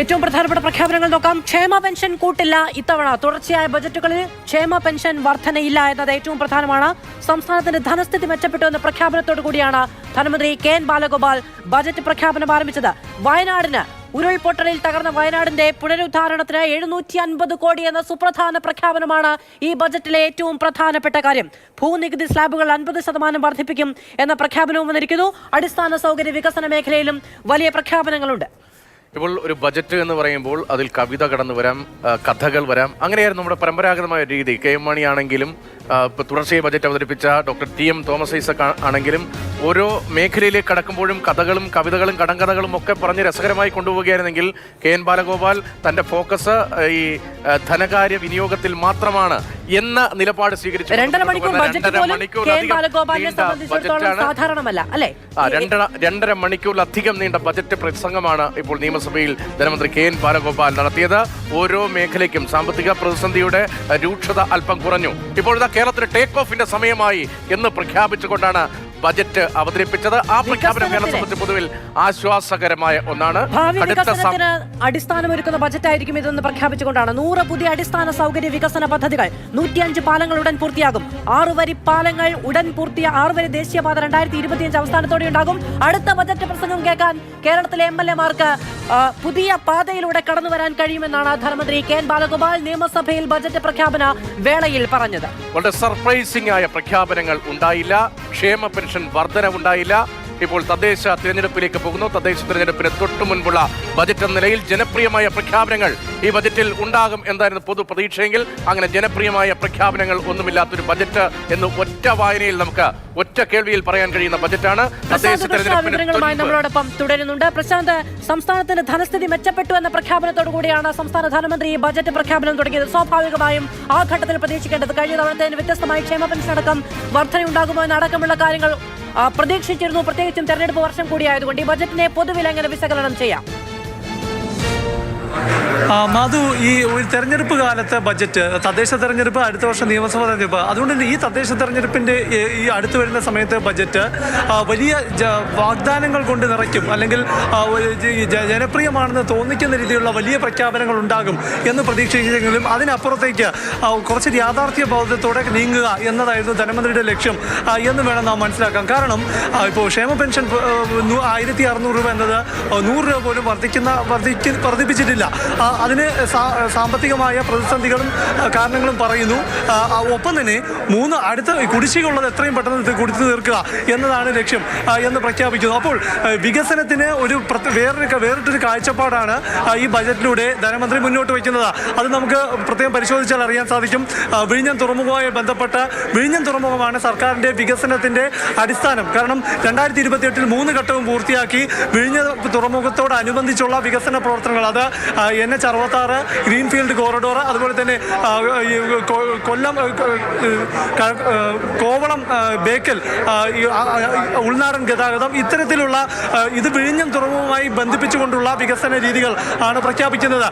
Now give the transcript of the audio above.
ഏറ്റവും പ്രധാനപ്പെട്ട പ്രഖ്യാപനങ്ങൾ നോക്കാം. ക്ഷേമ പെൻഷൻ കൂട്ടില്ല ഇത്തവണ. തുടർച്ചയായ ബജറ്റുകളിൽ ക്ഷേമ പെൻഷൻ വർധനയില്ല എന്നത് ഏറ്റവും പ്രധാനമാണ്. സംസ്ഥാനത്തിന്റെ ധനസ്ഥിതി മെച്ചപ്പെട്ടു എന്ന പ്രഖ്യാപനത്തോടു കൂടിയാണ് ധനമന്ത്രി കെ എൻ ബാലഗോപാൽ ബജറ്റ് പ്രഖ്യാപനം ആരംഭിച്ചത്. വയനാടിന് ഉരുൾപൊട്ടലിൽ തകർന്ന വയനാടിന്റെ പുനരുദ്ധാരണത്തിന് എഴുന്നൂറ്റി അൻപത് കോടി എന്ന സുപ്രധാന പ്രഖ്യാപനമാണ് ഈ ബജറ്റിലെ ഏറ്റവും പ്രധാനപ്പെട്ട കാര്യം. ഭൂനികുതി സ്ലാബുകൾ അൻപത് ശതമാനം വർദ്ധിപ്പിക്കും എന്ന പ്രഖ്യാപനവും വന്നിരിക്കുന്നു. അടിസ്ഥാന സൗകര്യ വികസന മേഖലയിലും വലിയ പ്രഖ്യാപനങ്ങളുണ്ട്. ഇപ്പോൾ ഒരു ബജറ്റ് എന്ന് പറയുമ്പോൾ അതിൽ കവിത കടന്നു വരാം കഥകൾ വരാം. അങ്ങനെയായിരുന്നു നമ്മുടെ പരമ്പരാഗതമായ രീതി. കെ എം മണി ആണെങ്കിലും ആ, ഇപ്പോൾ തുടർച്ചയായി ബജറ്റ് അവതരിപ്പിച്ച doctor T M Thomas Isaac ആണെങ്കിലും ഓരോ മേഖലയിലേക്ക് കടക്കുമ്പോഴും കഥകളും കവിതകളും കടങ്കഥകളും ഒക്കെ പറഞ്ഞ് രസകരമായി കൊണ്ടുപോവുകയായിരുന്നെങ്കിൽ കെ എൻ ബാലഗോപാൽ തന്റെ ഫോക്കസ് ഈ ധനകാര്യ വിനിയോഗത്തിൽ മാത്രമാണ് എന്ന നിലപാട് സ്വീകരിച്ചു. രണ്ടര രണ്ടര മണിക്കൂറിലധികം നീണ്ട ബജറ്റ് പ്രസംഗമാണ് ഇപ്പോൾ നിയമസഭയിൽ ധനമന്ത്രി കെ എൻ ബാലഗോപാൽ നടത്തിയത്. ഓരോ മേഖലയ്ക്കും സാമ്പത്തിക പ്രതിസന്ധിയുടെ രൂക്ഷത അല്പം കുറഞ്ഞു. ഇപ്പോഴത്തെ കേരളത്തിന് ടേക്ക് ഓഫിന്റെ സമയമായി എന്ന് പ്രഖ്യാപിച്ചുകൊണ്ടാണ് ബജറ്റ് അവതരിപ്പിച്ചത് ആ പ്രഖ്യാപനം കേരളത്തെ സംബന്ധിച്ച് പൊതുവിൽ ആശ്വാസകരമായ ഒന്നാണ്. അടിസ്ഥാനമൊരുക്കുന്ന അടുത്ത ആയിരിക്കും ഇതെന്ന് പ്രഖ്യാപിച്ചുകൊണ്ടാണ്. നൂറ് പുതിയ അടിസ്ഥാന സൗകര്യ വികസന പദ്ധതികൾ നൂറ്റിയഞ്ച് പാലങ്ങൾ ഉടൻ പൂർത്തിയാകും. ആറ് വരി പാലങ്ങൾ ഉടൻ പൂർത്തിയ ആറ് വരി ദേശീയപാത രണ്ടായിരത്തി ഇരുപത്തിയഞ്ച് അവസാനത്തോടെ ഉണ്ടാകും. അടുത്ത ബജറ്റ് പ്രസംഗം കേൾക്കാൻ കേരളത്തിലെ എം എൽ എമാർക്ക് പുതിയ പാതയിലൂടെ കടന്നു വരാൻ കഴിയുമെന്നാണ് ധനമന്ത്രി കെ എൻ ബാലഗോപാൽ നിയമസഭയിൽ ബജറ്റ് പ്രഖ്യാപന വേളയിൽ പറഞ്ഞത്. വളരെ സർപ്രൈസിംഗ് ആയ പ്രഖ്യാപനങ്ങൾ ഉണ്ടായില്ല. ക്ഷേമ പെൻഷൻ വർധനവുണ്ടായില്ല. ഇപ്പോൾ തദ്ദേശ തിരഞ്ഞെടുപ്പിലേക്ക് പോകുന്നു. തദ്ദേശ തിരഞ്ഞെടുപ്പിന് തൊട്ടു മുൻപുള്ള ബജറ്റ് എന്ന നിലയിൽ ജനപ്രിയമായ പ്രഖ്യാപനങ്ങൾ ഈ ബജറ്റിൽ ഉണ്ടാകും എന്തായിരുന്നു പൊതു പ്രതീക്ഷയെങ്കിൽ അങ്ങനെ ജനപ്രിയമായ പ്രഖ്യാപനങ്ങൾ ഒന്നുമില്ലാത്തൊരു ബജറ്റ് എന്ന് ഒറ്റ വായനയിൽ നമുക്ക് ഒറ്റ കേൾവിയിൽ പറയാൻ കഴിയുന്ന ബജറ്റാണ്. തദ്ദേശ നമ്മളോടൊപ്പം തുടരുന്നുണ്ട്. പ്രശാന്ത് സംസ്ഥാനത്തിന്റെ ധനസ്ഥിതി മെച്ചപ്പെട്ടു എന്ന പ്രഖ്യാപനത്തോടു കൂടിയാണ് സംസ്ഥാന ധനമന്ത്രി ഈ ബജറ്റ് പ്രഖ്യാപനം തുടങ്ങിയത്. സ്വാഭാവികമായും ആ ഘട്ടത്തിൽ പ്രതീക്ഷിക്കേണ്ടത് കഴിഞ്ഞ തവണത്തേന് വ്യത്യസ്തമായി ക്ഷേമ പെൻഷൻ അടക്കം വർധനയുണ്ടാകുമോ എന്നടക്കമുള്ള കാര്യങ്ങൾ പ്രതീക്ഷിച്ചിരുന്നു. പ്രത്യേകിച്ചും തെരഞ്ഞെടുപ്പ് വർഷം കൂടിയായതുകൊണ്ട് ഈ ബജറ്റിനെ പൊതുവിൽ എങ്ങനെ വിശകലനം ചെയ്യാം. മാധു ഈ ഒരു തെരഞ്ഞെടുപ്പ് കാലത്തെ ബജറ്റ് തദ്ദേശ തെരഞ്ഞെടുപ്പ് അടുത്ത വർഷം നിയമസഭാ തെരഞ്ഞെടുപ്പ് അതുകൊണ്ട് തന്നെ ഈ തദ്ദേശ തെരഞ്ഞെടുപ്പിന്റെ ഈ അടുത്ത് വരുന്ന സമയത്ത് ബജറ്റ് വലിയ വാഗ്ദാനങ്ങൾ കൊണ്ട് നിറയ്ക്കും അല്ലെങ്കിൽ ജനപ്രിയമാണെന്ന് തോന്നിക്കുന്ന രീതിയിലുള്ള വലിയ പ്രഖ്യാപനങ്ങൾ ഉണ്ടാകും എന്ന് പ്രതീക്ഷിച്ചെങ്കിലും അതിനപ്പുറത്തേക്ക് കുറച്ച് യാഥാർത്ഥ്യ ബോധത്തോടെ നീങ്ങുക എന്നതായിരുന്നു ധനമന്ത്രിയുടെ ലക്ഷ്യം എന്ന് വേണം നാം മനസ്സിലാക്കാം കാരണം ഇപ്പോൾ ക്ഷേമ പെൻഷൻ ആയിരത്തി അറുന്നൂറ് രൂപ എന്നത് നൂറ് രൂപ പോലും വർദ്ധിക്കുന്ന വർദ്ധിക്ക വർദ്ധിപ്പിച്ചിട്ടില്ല. ആ, അതിന് സാമ്പത്തികമായ പ്രതിസന്ധികളും കാരണങ്ങളും പറയുന്നു. ഒപ്പം തന്നെ മൂന്ന് അടുത്ത കുടിശ്ശികയുള്ളത് എത്രയും പെട്ടെന്ന് കുടിച്ചു തീർക്കുക എന്നതാണ് ലക്ഷ്യം എന്ന് പ്രഖ്യാപിക്കുന്നു. അപ്പോൾ വികസനത്തിന് ഒരു വേറൊരു വേറിട്ടൊരു കാഴ്ചപ്പാടാണ് ഈ ബജറ്റിലൂടെ ധനമന്ത്രി മുന്നോട്ട് വയ്ക്കുന്നത്. അത് നമുക്ക് പ്രത്യേകം പരിശോധിച്ചാൽ അറിയാൻ സാധിക്കും. വിഴിഞ്ഞം തുറമുഖവുമായി ബന്ധപ്പെട്ട വിഴിഞ്ഞം തുറമുഖമാണ് സർക്കാരിന്റെ വികസനത്തിന്റെ അടിസ്ഥാനം. കാരണം രണ്ടായിരത്തി ഇരുപത്തിയെട്ടിൽ മൂന്ന് ഘട്ടവും പൂർത്തിയാക്കി വിഴിഞ്ഞ തുറമുഖത്തോടനുബന്ധിച്ചുള്ള വികസന പ്രവർത്തനങ്ങൾ. അത് എൻ എച്ച് അറുപത്താറ് ഗ്രീൻഫീൽഡ് കോറിഡോർ അതുപോലെ തന്നെ കൊല്ലം കോവളം ബേക്കൽ ഉൾനാടൻ ഗതാഗതം ഇത്തരത്തിലുള്ള ഇത് വിഴിഞ്ഞം തുറമുഖവുമായി ബന്ധിപ്പിച്ചുകൊണ്ടുള്ള വികസന രീതികൾ ആണ് പ്രഖ്യാപിക്കുന്നത്.